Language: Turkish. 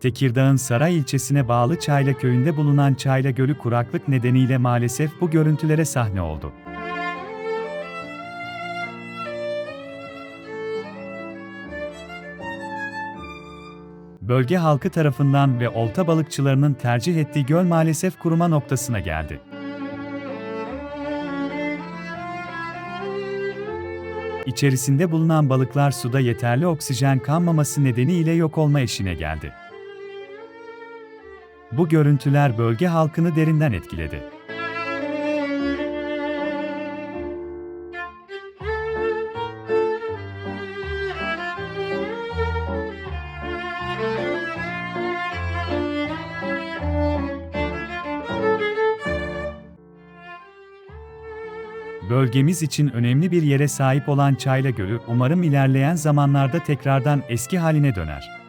Tekirdağ'ın Saray ilçesine bağlı Çayla köyünde bulunan Çayla Gölü kuraklık nedeniyle maalesef bu görüntülere sahne oldu. Bölge halkı tarafından ve olta balıkçılarının tercih ettiği göl maalesef kuruma noktasına geldi. İçerisinde bulunan balıklar suda yeterli oksijen kalmaması nedeniyle yok olma eşine geldi. Bu görüntüler bölge halkını derinden etkiledi. Bölgemiz için önemli bir yere sahip olan Çayla Gölü umarım ilerleyen zamanlarda tekrardan eski haline döner.